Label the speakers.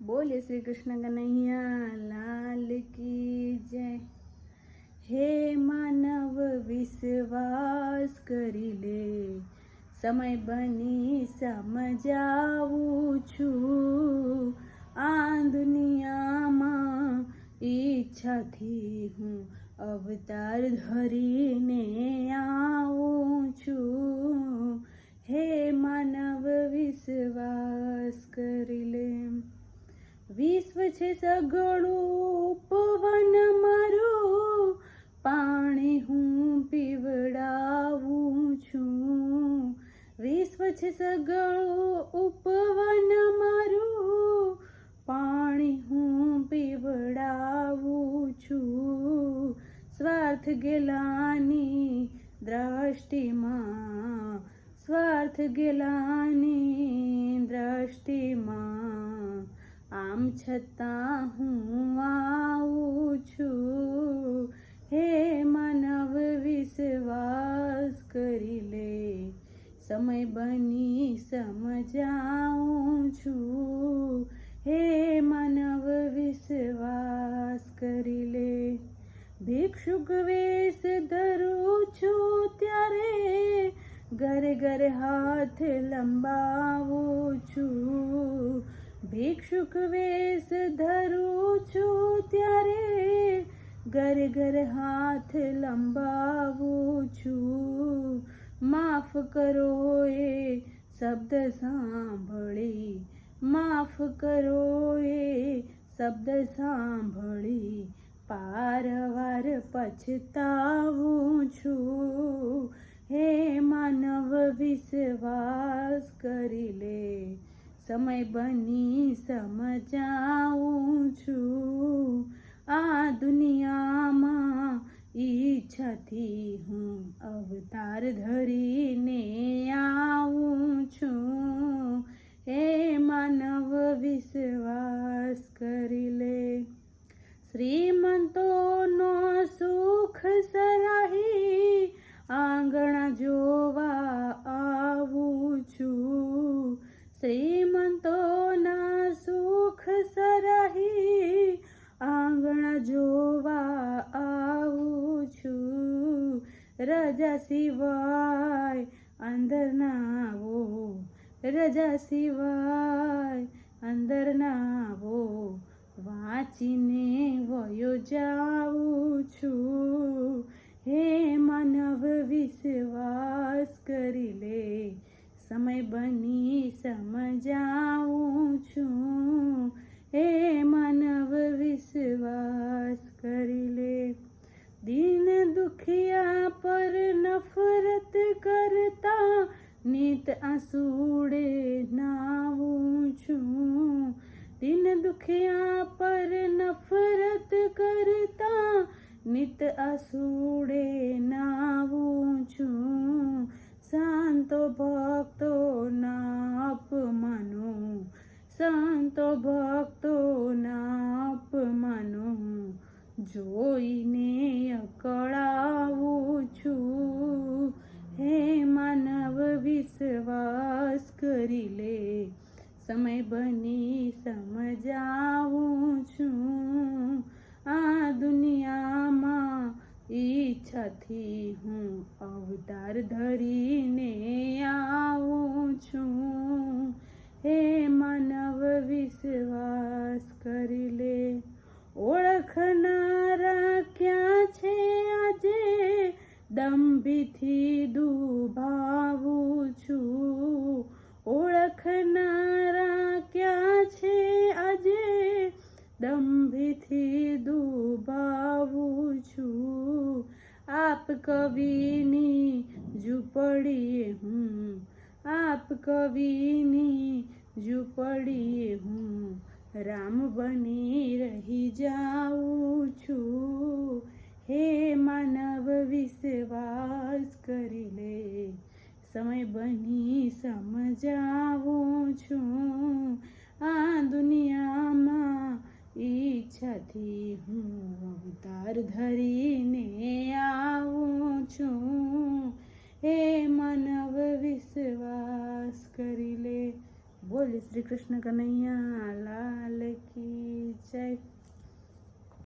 Speaker 1: બોલે શ્રી કૃષ્ણ કનૈયા લાલ કી જય હે માનવ વિશ્વાસ કરી લે સમય બની સમજાવું છું આ દુનિયામાં ઈચ્છાથી હું અવતાર ધરીને આવું છું હે માનવ વિશ્વાસ કરી લે વિશ્વ છે સગળું, ઉપવન મારું. પાણી હું પીવડાવું છું. વિશ્વ છે સગળું, ઉપવન મારું. પાણી હું પીવડાવું છું. સ્વાર્થ ગેલાની દ્રષ્ટિમાં, સ્વાર્થ ગેલાની દ્રષ્ટિમાં. આમ છતાં હું આવું છું. હે માનવ, વિશ્વાસ કરી લે. સમય બની સમજાવું છું. હે માનવ, વિશ્વાસ કરી લે. ભિક્ષુક વેશ ધરું છું ત્યારે ઘરે ઘરે હાથ લંબાવું છું. ભિક્ષુક વેશ ધરું છું ત્યારે ઘર ઘર હાથ લંબાવું છું. માફ કરો એ શબ્દ સાંભળી. માફ કરો એ શબ્દ સાંભળી. પારવાર પછતાવું છું. હે માનવ વિશ્વાસ કરી લે. સમય બની સમજાવું છું. આ દુનિયામાં ઈચ્છાથી હું અવતાર ધરીને આવું રજા સિવાય અંદર ના આવો રજા સિવાય અંદર ના આવો વાંચીને વયો જાઉં છું. નિત આસુડે નાવું છું. દિન દુખિયા પર નફરત કરતા નિત આસુડે નાવું છું. શાંતો ભક્તો ના અપમાનો, સંતો ભક્તો ના અપમાનો, જોઈને અકળાવું છું. હે વિશ્વાસ કરી લે. સમય બની સમજાવું છું. આ દુનિયામાં ઈચ્છાથી હું અવતાર ધરીને આવું છું. હે માનવ વિશ્વાસ કરી લે. ઓળખનારા ક્યાં છે આજે? દંભીથી દુભાવું છું. ઓળખનારા ક્યાં છે આજે? દંભીથી દુભાવું છું. આપ કવિની ઝૂંપડીએ હું. આપ કવિની ઝૂંપડીએ હું. રામ બની રહી જાઉં છું. સમય બની સમજાવું છું. આ દુનિયામાં ઈચ્છાથી હું અવતાર ધરીને આવું છું. હે માનવ વિશ્વાસ કરી લે. બોલ શ્રી કૃષ્ણ કનૈયા, લાલ